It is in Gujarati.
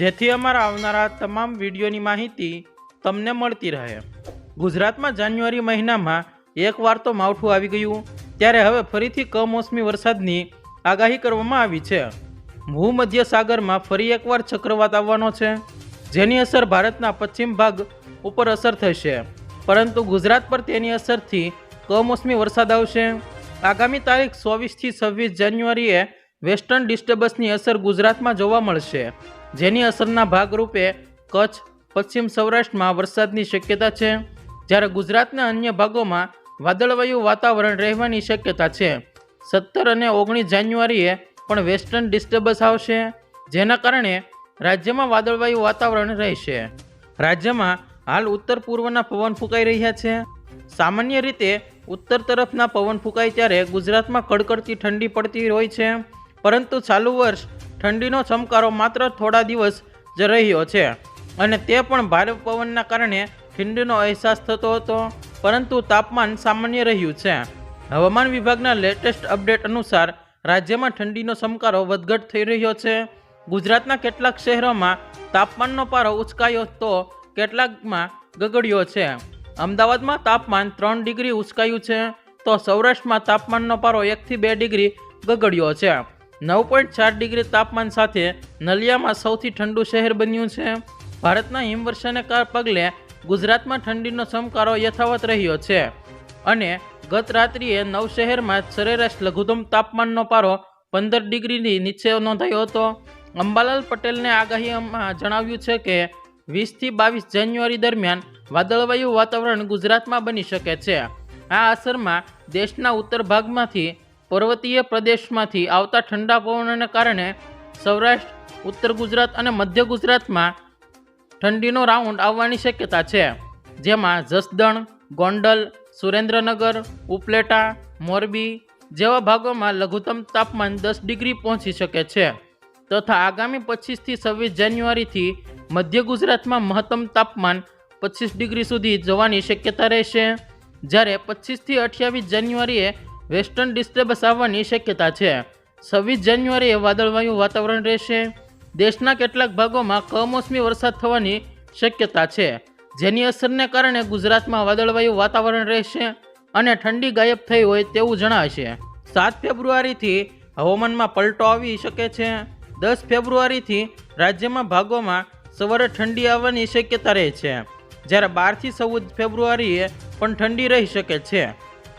જેથી અમારા આવનારા તમામ વિડીયોની માહિતી તમને મળતી રહે. ગુજરાતમાં જાન્યુઆરી મહિનામાં એકવાર તો માવઠું આવી ગયું, ત્યારે હવે ફરીથી કમોસમી વરસાદની આગાહી કરવામાં આવી છે. ભૂમધ્ય સાગરમાં ફરી એકવાર ચક્રવાત આવવાનો છે, જેની અસર ભારતના પશ્ચિમ ભાગ ઉપર અસર થશે. પરંતુ ગુજરાત પર તેની અસરથી કમોસમી વરસાદ આવશે. આગામી તારીખ ચોવીસથી છવ્વીસ જાન્યુઆરીએ વેસ્ટર્ન ડિસ્ટર્બન્સની અસર ગુજરાતમાં જોવા મળશે. જેની અસરના ભાગરૂપે કચ્છ, પશ્ચિમ સૌરાષ્ટ્રમાં વરસાદની શક્યતા છે. જ્યારે ગુજરાતના અન્ય ભાગોમાં વાદળવાયુ વાતાવરણ રહેવાની શક્યતા છે. સત્તર અને ઓગણીસ જાન્યુઆરીએ પણ વેસ્ટર્ન ડિસ્ટર્બન્સ આવશે, જેના કારણે રાજ્યમાં વાદળવાયુ વાતાવરણ રહેશે. રાજ્યમાં હાલ ઉત્તર પૂર્વના પવન ફૂંકાઈ રહ્યા છે. સામાન્ય રીતે ઉત્તર તરફના પવન ફૂંકાય ત્યારે ગુજરાતમાં કડકડતી ઠંડી પડતી હોય છે. પરંતુ ચાલુ વર્ષ ઠંડીનો ચમકારો માત્ર થોડા દિવસ જ રહ્યો છે. અને તે પણ ભારે પવનના કારણે ઠંડીનો અહેસાસ થતો હતો, પરંતુ તાપમાન સામાન્ય રહ્યું છે. હવામાન વિભાગના લેટેસ્ટ અપડેટ અનુસાર, રાજ્યમાં ઠંડીનો ચમકારો વધઘટ થઈ રહ્યો છે. ગુજરાતના કેટલાક શહેરોમાં તાપમાનનો પારો ઉચકાયો તો કેટલાકમાં ગગડ્યો છે. અમદાવાદમાં તાપમાન ત્રણ ડિગ્રી ઉચકાયું છે, તો સૌરાષ્ટ્રમાં તાપમાનનો પારો એકથી બે ડિગ્રી ગગડ્યો છે. નવ પોઈન્ટ ચાર ડિગ્રી તાપમાન સાથે નલિયામાં સૌથી ઠંડુ શહેર બન્યું છે. ભારતના હિમવર્ષાને પગલે ગુજરાતમાં ઠંડીનો સમકારો યથાવત રહ્યો છે. અને ગત રાત્રિએ નવ શહેરમાં સરેરાશ લઘુત્તમ તાપમાનનો પારો પંદર ડિગ્રીની નીચે નોંધાયો હતો. અંબાલાલ પટેલને આગાહીમાં જણાવ્યું છે કે વીસથી બાવીસ જાન્યુઆરી દરમિયાન વાદળવાયુ વાતાવરણ ગુજરાતમાં બની શકે છે. આ અસરમાં દેશના ઉત્તર ભાગમાંથી પર્વતીય પ્રદેશમાંથી આવતા ઠંડા પવનોને કારણે સૌરાષ્ટ્ર, ઉત્તર ગુજરાત અને મધ્ય ગુજરાતમાં ઠંડીનો રાઉન્ડ આવવાની શક્યતા છે. જેમાં જસદણ, ગોંડલ, સુરેન્દ્રનગર, ઉપલેટા, મોરબી જેવા ભાગોમાં લઘુત્તમ તાપમાન દસ ડિગ્રી પહોંચી શકે છે. તથા આગામી પચીસથી છવ્વીસ જાન્યુઆરીથી મધ્ય ગુજરાતમાં મહત્તમ તાપમાન પચીસ ડિગ્રી સુધી જવાની શક્યતા રહેશે. જ્યારે પચીસથી અઠ્યાવીસ જાન્યુઆરીએ વેસ્ટર્ન ડિસ્ટર્બન્સ આવવાની શક્યતા છે. છવ્વીસ જાન્યુઆરીએ વાદળવાયુ વાતાવરણ રહેશે. દેશના કેટલાક ભાગોમાં કમોસમી વરસાદ થવાની શક્યતા છે. જેની અસરને કારણે ગુજરાતમાં વાદળવાયુ વાતાવરણ રહેશે અને ઠંડી ગાયબ થઈ હોય તેવું જણાશે. સાત ફેબ્રુઆરીથી હવામાનમાં પલટો આવી શકે છે. દસ ફેબ્રુઆરીથી રાજ્યમાં ભાગોમાં સવારે ઠંડી આવવાની શક્યતા રહે છે. જ્યારે બારથી ચૌદ ફેબ્રુઆરીએ પણ ઠંડી રહી શકે છે.